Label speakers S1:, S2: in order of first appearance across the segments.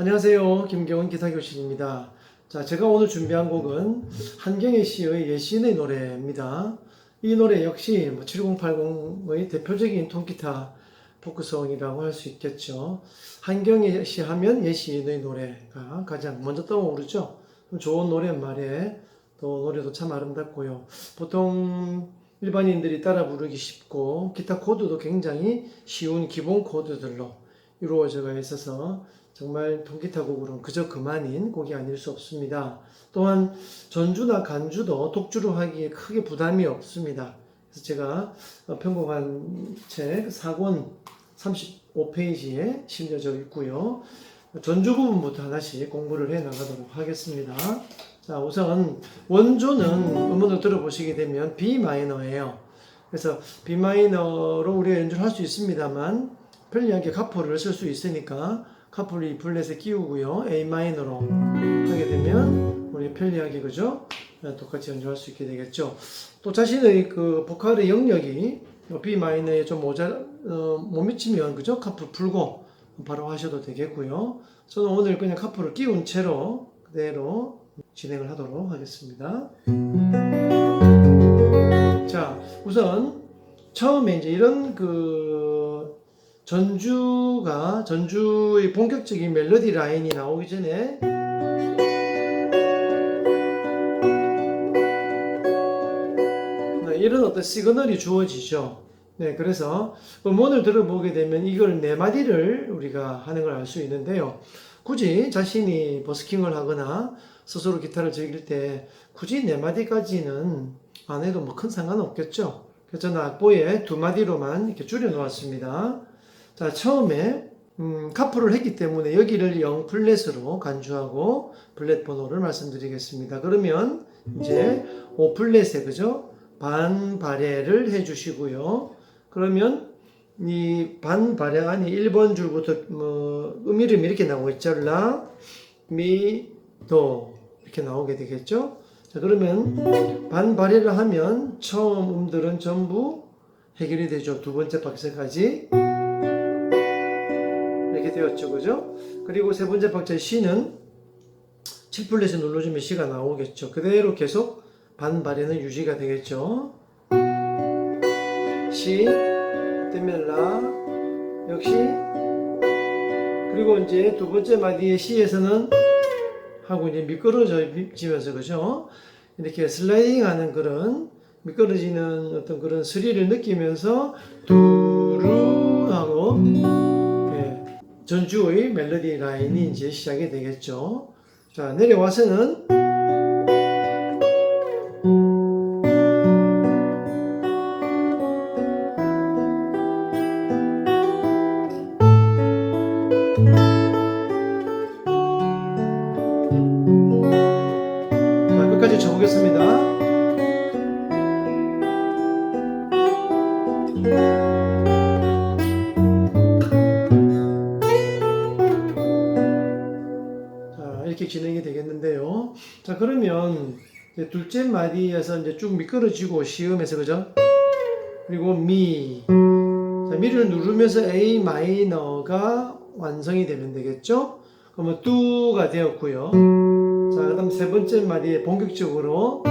S1: 안녕하세요. 김경훈 기타교실입니다. 자, 제가 오늘 준비한 곡은 한경애 씨의 예시인의 노래입니다. 이 노래 역시 뭐 7080의 대표적인 통기타 포크송이라고 할 수 있겠죠. 한경애 씨 하면 예시인의 노래가 가장 먼저 떠오르죠. 좋은 노래 말에 또 노래도 참 아름답고요. 보통 일반인들이 따라 부르기 쉽고 기타 코드도 굉장히 쉬운 기본 코드들로 이루어져 있어서 정말 통기타 곡으로는 그저 그만인 곡이 아닐 수 없습니다. 또한 전주나 간주도 독주로 하기에 크게 부담이 없습니다. 그래서 제가 편곡한 책 4권 35페이지에 실려져 있고요. 전주 부분부터 하나씩 공부를 해 나가도록 하겠습니다. 자, 우선 원조는 음원을 들어보시게 되면 B 마이너예요. 그래서 B 마이너로 우리가 연주를 할 수 있습니다만 편리하게 카포를 쓸 수 있으니까 카포를 이 블렛에 끼우고요. A 마이너로 하게 되면 우리 편리하게 그죠? 네, 똑같이 연주할 수 있게 되겠죠. 또 자신의 그 보컬의 영역이 B 마이너에 좀 모자 어, 못 미치면 그죠? 카포 풀고 바로 하셔도 되겠고요. 저는 오늘 그냥 카포를 끼운 채로 그대로 진행을 하도록 하겠습니다. 자, 우선 처음에 이제 이런 그 전주가 전주의 본격적인 멜로디 라인이 나오기 전에 네, 이런 어떤 시그널이 주어지죠. 네, 그래서 음원을 들어보게 되면 이걸 네 마디를 우리가 하는 걸 알 수 있는데요. 굳이 자신이 버스킹을 하거나 스스로 기타를 즐길 때 굳이 네 마디까지는 안 해도 뭐 큰 상관 없겠죠. 그래서 저는 악보에 두 마디로만 이렇게 줄여 놓았습니다. 자, 처음에 음, 카프를 했기 때문에 여기를 0 플랫으로 간주하고 플랫 번호를 말씀드리겠습니다. 그러면 이제 5 플랫에 그죠? 반 발해를 해 주시고요. 그러면 이 반 발해 안에 1번 줄부터 뭐 음 이름이 이렇게 나오고 있죠. 라, 미, 도 이렇게 나오게 되겠죠. 자, 그러면 반 발해를 하면 처음 음들은 전부 해결이 되죠. 두 번째 이렇게 되었죠. 그죠? 그리고 세 번째 박자 C는 7플랫을 눌러주면 C가 나오겠죠. 그대로 계속 반 발해는 유지가 되겠죠. C 때면 라 역시 그리고 이제 두 번째 마디의 C에서는 하고 이제 미끄러지면서 그죠? 이렇게 슬라이딩 하는 그런 미끄러지는 어떤 그런 스릴을 느끼면서 두 전주의 멜로디 라인이 이제 시작이 되겠죠. 자 내려와서는 진행이 되겠는데요. 자, 그러면 둘째 마디에서 이제 쭉 미끄러지고 시음에서 그죠? 그리고 미. 자, 미를 누르면서 A 마이너가 완성이 되면 되겠죠? 그러면 뚜가 되었고요. 자, 그다음 세 번째 마디에 본격적으로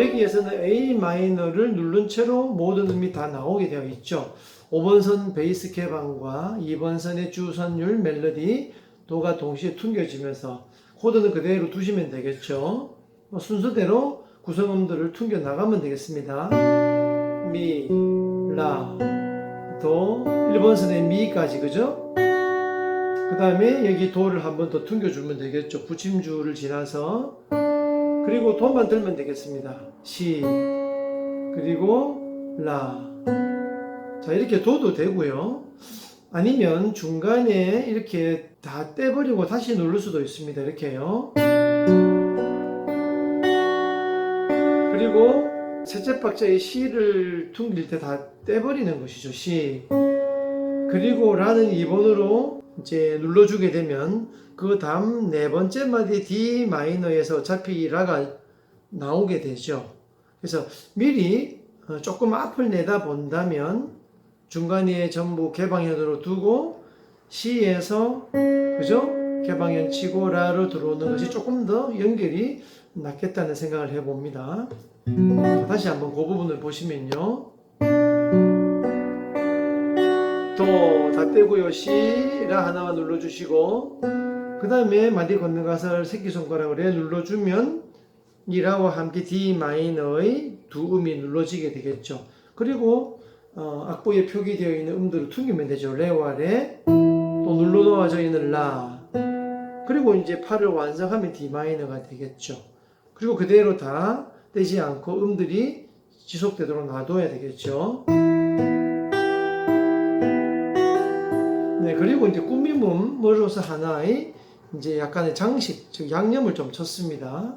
S1: 여기에서는 A 마이너를 누른 채로 모든 음이 다 나오게 되어 있죠. 5번 선 베이스 개방과 2번 선의 주선율 멜로디 도가 동시에 퉁겨지면서 코드는 그대로 두시면 되겠죠. 뭐 순서대로 구성음들을 퉁겨 나가면 되겠습니다. 미, 라, 도, 1번 선의 미까지 그죠? 그 다음에 여기 도를 한 번 더 퉁겨주면 되겠죠. 붙임줄을 지나서 그리고 도만 들면 되겠습니다. 시 그리고 라. 자 이렇게 도도 되고요. 아니면 중간에 이렇게 다 떼버리고 다시 누를 수도 있습니다. 이렇게요. 그리고 셋째 박자의 시를 퉁길 때 다 떼버리는 것이죠. 시. 그리고 라는 2번으로 이제 눌러주게 되면 그 다음 네 번째 마디 D 마이너에서 어차피 이 라가 나오게 되죠. 그래서 미리 어, 조금 앞을 내다 본다면 중간에 전부 개방현으로 두고 시에서 그죠? 개방현 치고 라로 들어오는 것이 조금 더 연결이 낫겠다는 생각을 해봅니다. 자, 다시 한번 그 부분을 보시면요. 도다 떼고요. 시라 하나만 눌러주시고 그 다음에 마디 걷는 가사를 새끼손가락으로 해 눌러주면 이 라와 함께 D 마이너의 두 음이 눌러지게 되겠죠. 그리고 어, 악보에 표기되어 있는 음들을 퉁기면 되죠. 레와 레, 또 눌러 놓아져 있는 라. 그리고 이제 파를 완성하면 D 마이너가 되겠죠. 그리고 그대로 다 떼지 않고 음들이 지속되도록 놔둬야 되겠죠. 네, 그리고 이제 꾸밈음으로서 하나의 이제 약간의 장식, 즉 양념을 좀 쳤습니다.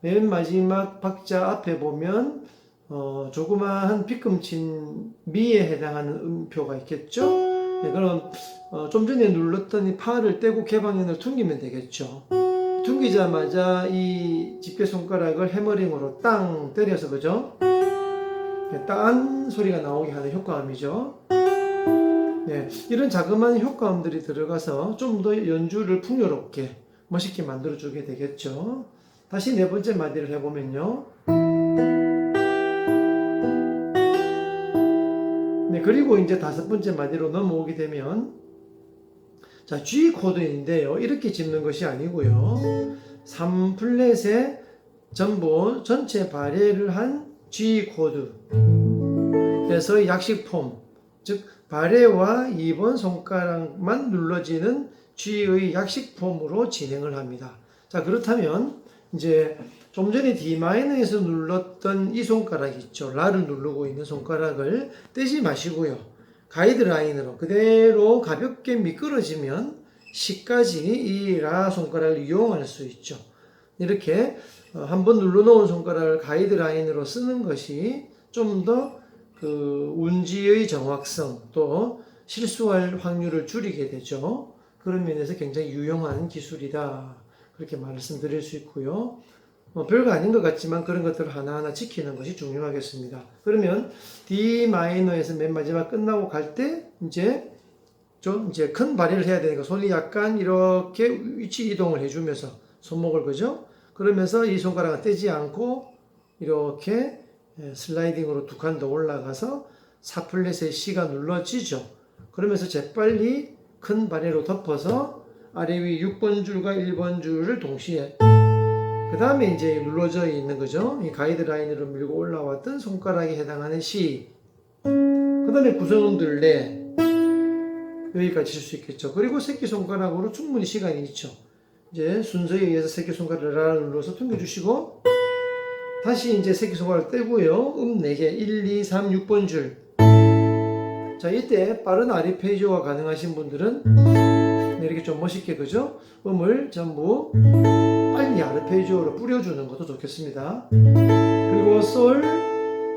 S1: 맨 마지막 박자 앞에 보면 어, 조그마한 빗금친 미에 해당하는 음표가 있겠죠. 네, 그럼 어, 좀 전에 눌렀던 이 파를 떼고 개방현을 퉁기면 되겠죠. 퉁기자마자 이 집게 손가락을 해머링으로 땅 때려서 그죠? 네, 딴 소리가 나오게 하는 효과음이죠. 네, 이런 자그마한 효과음들이 들어가서 좀 더 연주를 풍요롭게 멋있게 만들어주게 되겠죠. 다시 네 번째 마디를 해보면요. 네, 그리고 이제 다섯 번째 마디로 넘어오게 되면 자, G 코드인데요. 이렇게 짚는 것이 아니고요. 3 플랫에 전부 전체 발해를 한 G 코드. 그래서 약식 폼, 즉 발해와 2번 손가락만 눌러지는 G의 약식 폼으로 진행을 합니다. 자, 그렇다면 이제 좀 전에 D 마이너에서 눌렀던 이 손가락 있죠. 라를 누르고 있는 손가락을 떼지 마시고요. 가이드라인으로 그대로 가볍게 미끄러지면 시까지 이 라 손가락을 이용할 수 있죠. 이렇게 어, 한번 눌러놓은 손가락을 가이드라인으로 쓰는 것이 좀더 그 운지의 정확성 또 실수할 확률을 줄이게 되죠. 그런 면에서 굉장히 유용한 기술이다. 그렇게 말씀드릴 수 있고요. 뭐 별거 아닌 것 같지만 그런 것들을 하나하나 지키는 것이 중요하겠습니다. 그러면 D 마이너에서 맨 마지막 끝나고 갈 때 이제 좀 이제 큰 발휘를 해야 되니까 손이 약간 이렇게 위치 이동을 해주면서 손목을 그죠? 그러면서 이 손가락을 떼지 않고 이렇게 예, 슬라이딩으로 두 칸 더 올라가서 4플랫의 C가 눌러지죠. 그러면서 재빨리 큰 발해로 덮어서 아래 위 6번 줄과 1번 줄을 동시에 그 다음에 이제 눌러져 있는 거죠. 이 가이드라인으로 밀고 올라왔던 손가락에 해당하는 C. 그 다음에 구성음들 내. 여기까지 칠 수 있겠죠. 그리고 새끼손가락으로 충분히 시간이 있죠. 이제 순서에 의해서 새끼손가락을 눌러서 튕겨주시고, 다시 이제 새끼손가락을 떼고요. 음 4개. 1, 2, 3, 6번 줄. 자, 이때 빠른 아리페이지오가 가능하신 분들은 이렇게 좀 멋있게, 그죠? 음을 전부 빨리 아르페지오로 뿌려주는 것도 좋겠습니다. 그리고 솔,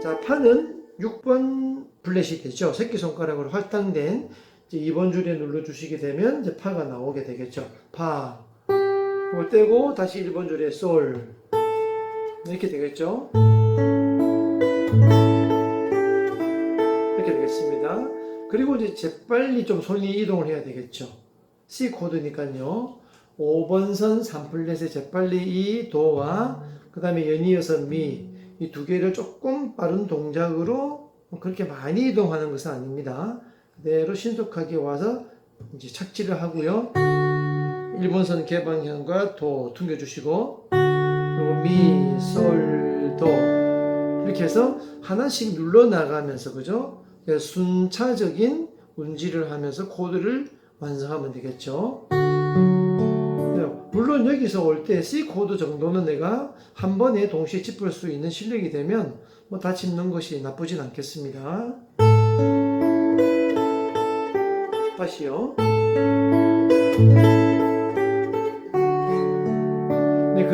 S1: 자 파는 6번 플랫이 되죠. 새끼손가락으로 할당된 이제 2번 줄에 눌러주시게 되면 이제 파가 나오게 되겠죠. 파. 그걸 떼고 다시 1번 줄에 솔. 이렇게 되겠죠. 이렇게 되겠습니다. 그리고 이제 재빨리 좀 손이 이동을 해야 되겠죠. C 코드니까요. 5번 선 3플랫의 재빨리 이 도와 그 다음에 연이어서 미 이 두 개를 조금 빠른 동작으로 그렇게 많이 이동하는 것은 아닙니다. 그대로 신속하게 와서 이제 착지를 하고요. 1번 선 개방형과 도 퉁겨주시고 미, 솔, 도 이렇게 해서 하나씩 눌러 나가면서 그죠? 순차적인 운지를 하면서 코드를 완성하면 되겠죠. 물론 여기서 올 때 C 코드 정도는 내가 한 번에 동시에 짚을 수 있는 실력이 되면 뭐 다 짚는 것이 나쁘진 않겠습니다. 다시요.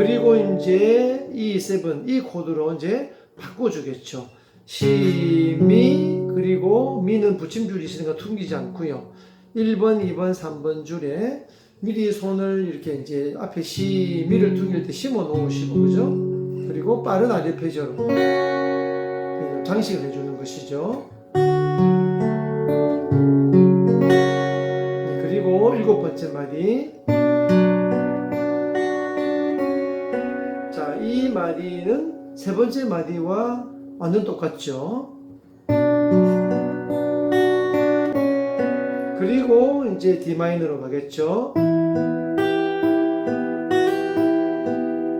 S1: 그리고 이제 이 세븐, 이 코드로 이제 바꿔주겠죠. 시, 미, 그리고 미는 붙임줄이 있으니까 퉁기지 않고요. 1번, 2번, 3번 줄에 미리 손을 이렇게 이제 앞에 시, 미를 퉁길 때 심어 놓으시고, 그죠? 그리고 빠른 아르페지오로 장식을 해주는 것이죠. 네, 그리고 일곱 번째 마디. 이 마디는 세 번째 마디와 완전 똑같죠. 그리고 이제 D 마이너로 가겠죠.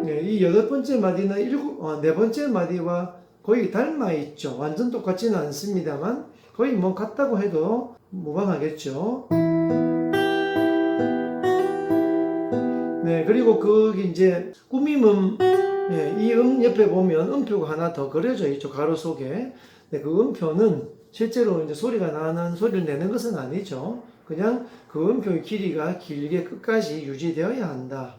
S1: 네, 이 여덟 번째 마디는 일곱, 어, 네 번째 마디와 거의 닮아 있죠. 완전 똑같지는 않습니다만 거의 뭐 같다고 해도 무방하겠죠. 네, 그리고 거기 이제 꾸밈음, 예, 이 음 옆에 보면 음표가 하나 더 그려져 있죠. 가로 속에. 네, 그 음표는 실제로 이제 소리가 나는 소리를 내는 것은 아니죠. 그냥 그 음표의 길이가 길게 끝까지 유지되어야 한다.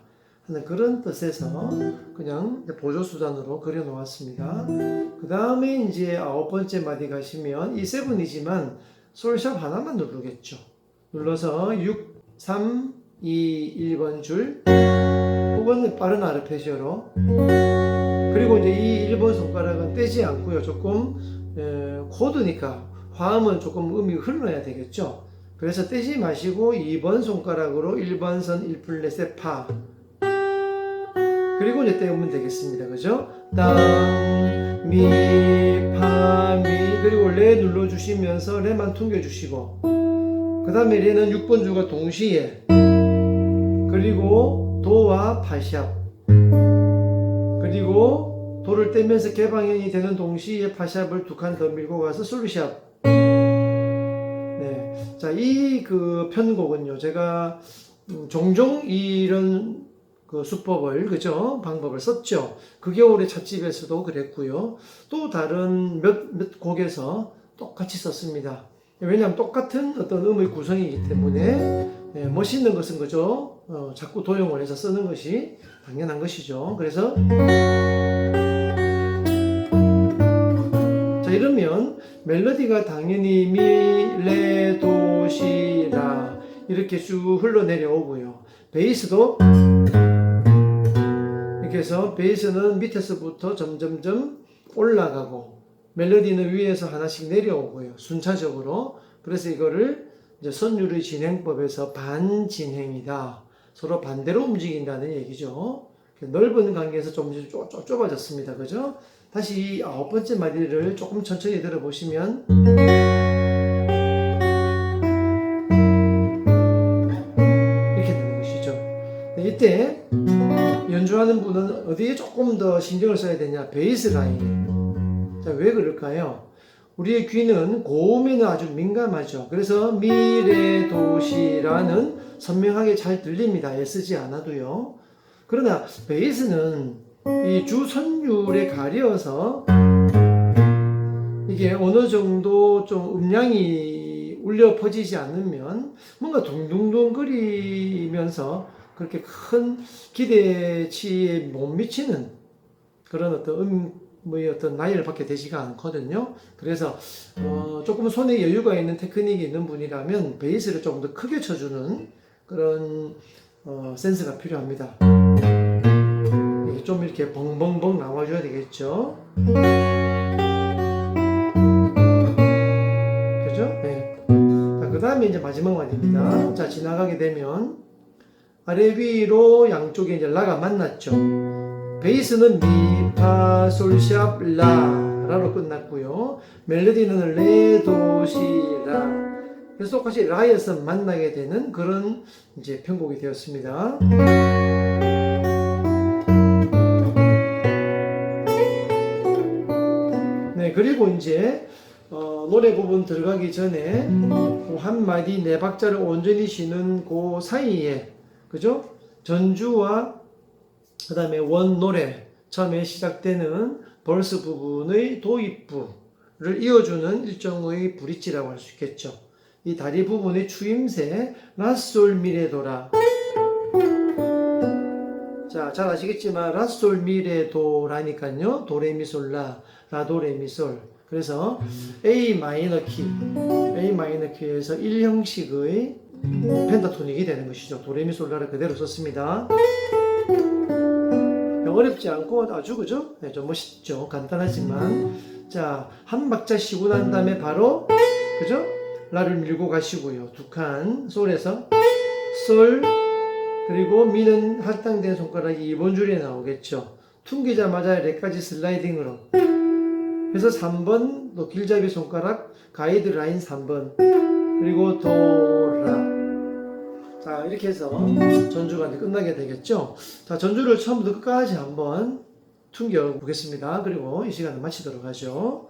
S1: 하는 그런 뜻에서 그냥 보조 수단으로 그려 놓았습니다. 그 다음에 이제 아홉 번째 마디 가시면 이 세븐이지만 솔샵 하나만 누르겠죠. 눌러서 6, 3, 2, 1번 줄 혹은 빠른 아르페지오로 그리고 이제 이 1번 손가락은 떼지 않고요. 조금 에, 코드니까 화음은 조금 음이 흘러야 되겠죠. 그래서 떼지 마시고 2번 손가락으로 1번 선 1플랫의 파 그리고 이제 떼우면 되겠습니다. 그죠? 땅, 미, 파, 미 그리고 레 눌러주시면서 레만 퉁겨주시고 그 다음에 레는 6번 주가 동시에 그리고 도와 파샵 그리고 도를 떼면서 개방현이 되는 동시에 파샵을 두 칸 더 밀고 가서 솔루샵 네. 자, 이 그 편곡은요, 제가 음, 종종 이런 그 수법을, 그죠? 방법을 썼죠. 그 겨울에 찻집에서도 그랬고요. 또 다른 몇, 몇 곡에서 똑같이 썼습니다. 왜냐하면 똑같은 어떤 음의 구성이기 때문에 예, 멋있는 것은 그죠? 어, 자꾸 도용을 해서 쓰는 것이 당연한 것이죠. 그래서 자 이러면 멜로디가 당연히 미, 레, 도, 시, 라 이렇게 쭉 흘러내려 오고요. 베이스도 이렇게 해서 베이스는 밑에서부터 점점점 올라가고 멜로디는 위에서 하나씩 내려오고요. 순차적으로. 그래서 이거를 이제 선율의 진행법에서 반진행이다. 서로 반대로 움직인다는 얘기죠. 넓은 관계에서 좁- 좁아졌습니다. 그죠? 다시 이 아홉 번째 마디를 조금 천천히 들어보시면 이렇게 되는 것이죠. 네, 이때 연주하는 분은 어디에 조금 더 신경을 써야 되냐? 베이스 라인에. 자, 왜 그럴까요? 우리의 귀는 고음에는 아주 민감하죠. 그래서 미레도시라는 선명하게 잘 들립니다. 애쓰지 않아도요. 그러나 베이스는 이 주선율에 가려서 이게 어느 정도 좀 음량이 울려 퍼지지 않으면 뭔가 둥둥둥 거리면서 그렇게 큰 기대치에 못 미치는 그런 어떤 음의 어떤 나이를 받게 되지가 않거든요. 그래서 어 조금 손에 여유가 있는 테크닉이 있는 분이라면 베이스를 조금 더 크게 쳐주는 그런 어 센스가 필요합니다. 좀 이렇게 벙벙벙 나와줘야 되겠죠. 그죠? 네. 자, 그 다음에 이제 마지막 마디입니다. 자, 지나가게 되면 아래 위로 양쪽에 이제 라가 만났죠. 베이스는 미, 파, 솔, 샵, 라, 라로 끝났고요. 멜로디는 레, 도, 시, 라. 그래서 똑같이 라에서 만나게 되는 그런 이제 편곡이 되었습니다. 네, 그리고 이제 어, 노래 부분 들어가기 전에 그 한 마디 네 박자를 온전히 쉬는 그 사이에 그죠? 전주와 그 다음에 원 노래 처음에 시작되는 벌스 부분의 도입부를 이어주는 일종의 브릿지라고 할 수 있겠죠. 이 다리 부분의 추임새 라솔 미레도라 자, 잘 아시겠지만 라솔 미레도라니까요. 도레미솔라 라도레미솔 그래서 A 마이너 키 A 마이너 키에서 1형식의 펜타토닉이 되는 것이죠. 도레미솔라를 그대로 썼습니다. 어렵지 않고 아주 그죠? 네, 좀 멋있죠. 간단하지만 자 한 박자 쉬고 난 다음에 바로 그죠? 라를 밀고 가시고요. 두 칸 솔에서 솔, 그리고 미는 할당된 손가락이 2번 줄에 나오겠죠. 퉁기자마자 레까지 슬라이딩으로. 그래서 3번, 또 길잡이 손가락, 가이드 라인 3번, 그리고 도라. 자, 이렇게 해서 전주가 끝나게 되겠죠. 자, 전주를 처음부터 끝까지 한번 퉁겨 보겠습니다. 그리고 이 시간을 마치도록 하죠.